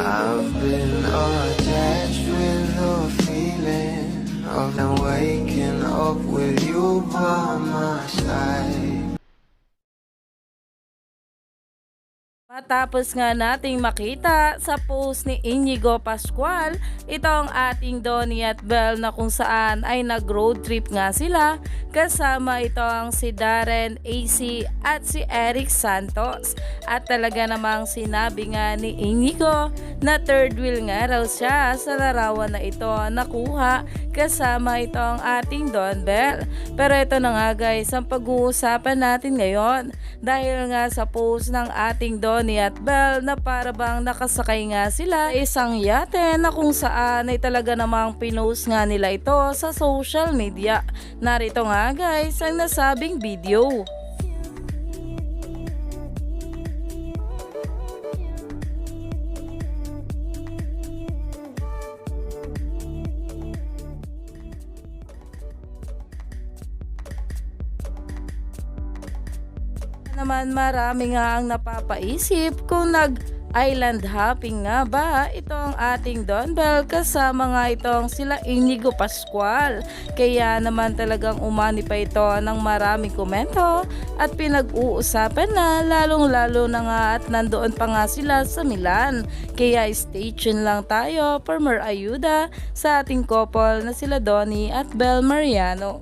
I've been attached with the feeling of now waking up with you by my side. Matapos nga nating makita sa post ni Inigo Pascual, itong ating Donnie at Belle na kung saan ay nag-road trip nga sila kasama itong si Darren AC at si Eric Santos. At talaga namang sinabi nga ni Inigo na third wheel nga raw siya sa larawan na ito nakuha kasama itong ating Don Bell. Pero ito na nga guys, ang pag-uusapan natin ngayon dahil nga sa post ng ating Donnie at Bell na para bang nakasakay nga sila isang yate na kung saan ay talaga namang pinost nga nila ito sa social media. Narito nga guys ang nasabing video. Naman marami nga ang napapaisip kung nag island hopping nga ba itong ating Don Bell kasama nga itong sila Inigo Pascual. Kaya naman talagang umani pa ito ng maraming komento at pinag-uusapan na lalong lalo na nga at nandoon pa nga sila sa Milan. Kaya stay tuned lang tayo for more ayuda sa ating couple na sila Donnie at Bel Mariano.